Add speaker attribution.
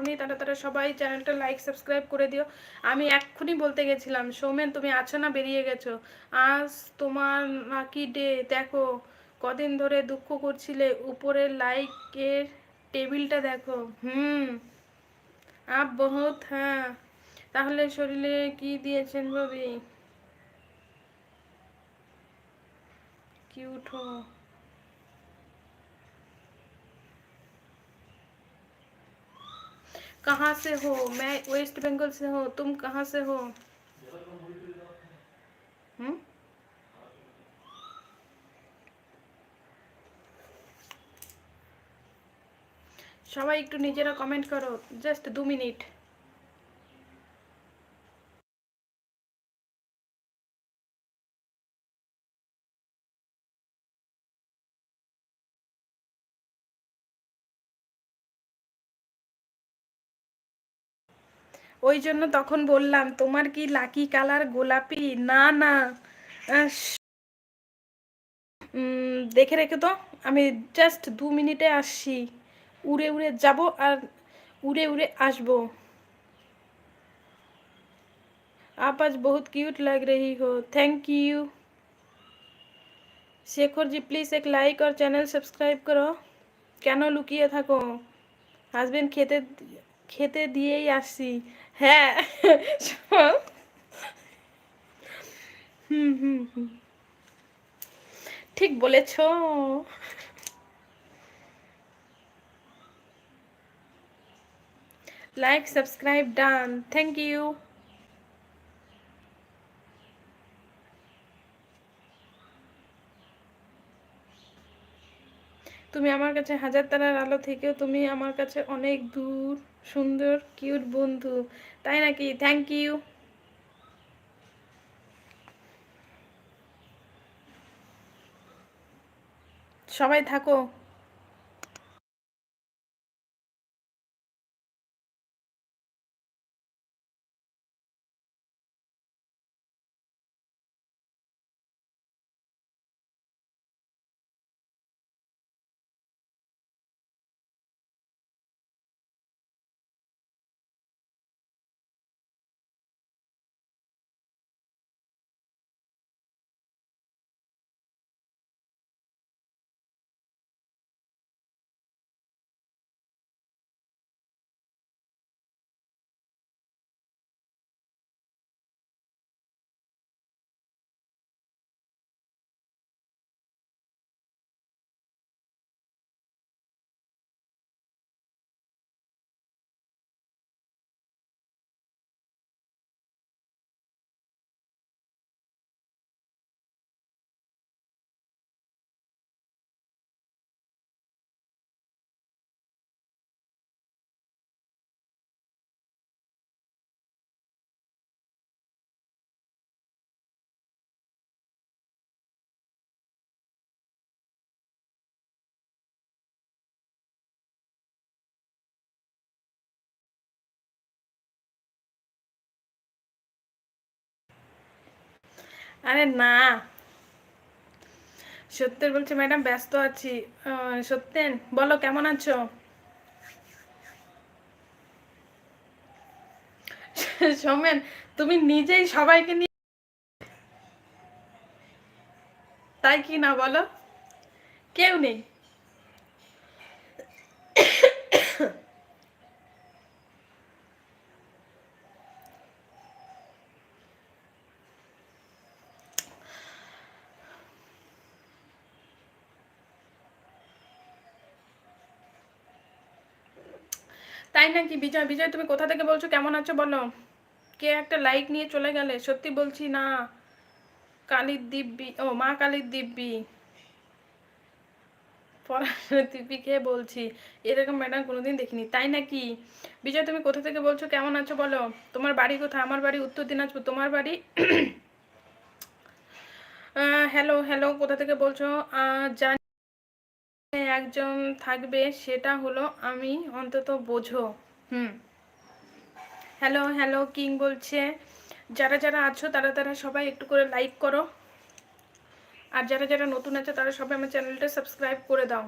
Speaker 1: করনি তারা তারা সবাই চ্যানেলটা লাইক সাবস্ক্রাইব করে দিও। আমি এক্ষুনি বলতে গেছিলাম, সৌমেন তুমি আছো না বেরিয়ে গেছো? আজ তোমার নাকি ডে, দেখো, কদিন ধরে দুঃখ করছিলে, উপরে লাইকের টেবিলটা দেখো, হুম, আপ বহুত হ্যাঁ তাহলে শরীরে কি দিয়েছেন ববি কিউট হো कहाँ से हो मैं वेस्ट बंगाल से हूँ तुम कहाँ से हो हम्म সবাই একটু নিজেরা কমেন্ট করো জাস্ট দু মিনিট ওই জন্য তখন বললাম তোমার কি লাকি কালার গোলাপি না না দেখে রেখে তো আমি জাস্ট দু মিনিটে আসছি উড়ে উড়ে যাব আর উড়ে উড়ে আসবো आप आज बहुत क्यूट लग रही हो thank you Shekhar ji please এক লাইক আর চ্যানেল সাবস্ক্রাইব করো কেন লুকিয়ে থাকো হাজবেন্ড খেতে খেতে দিয়েই আসি। হ্যাঁ। হুম হুম হুম। ঠিক বলেছ। Like subscribe done thank you তুমি আমার কাছে হাজার তারার আলো থেকেও তুমি আমার কাছে অনেক দূর। সুন্দর কিউট বন্ধু। তাই নাকি? থ্যাংক ইউ সবাই থাকো। আরে না। সত্যের বলছে, ম্যাডাম ব্যস্ত আছি। সত্যেন, বলো, কেমন আছো? সোমেন, তুমি নিজেই সবাইকে নিয়ে তাই কি না বলো? কেউ নেই। তাই নাকি? বিজয় বিজয়, তুমি কোথা থেকে বলছো? কেমন আছো বলো? কে একটা লাইক নিয়ে চলে গেলে? সত্যি বলছি না। কালির দিব্যি, ও, মা কালির দিব্যি। দিব্যিকে বলছি? এরকম ম্যাডাম কোনোদিন দেখিনি। তাই নাকি? বিজয়, তুমি কোথা থেকে বলছো? কেমন আছো বলো? তোমার বাড়ি কোথায়? আমার বাড়ি উত্তর দিনাজপুর। তোমার বাড়ি? হ্যালো হ্যালো কোথা থেকে বলছো? জানি একজন থাকবে, সেটা হলো আমি অন্তত বোঝো। হুম। হ্যালো হ্যালো কিং বলছে, যারা যারা আছো তারা তারা সবাই একটু করে লাইক করো। আর যারা যারা নতুন আছে তারা সবাই আমার চ্যানেলটা সাবস্ক্রাইব করে দাও।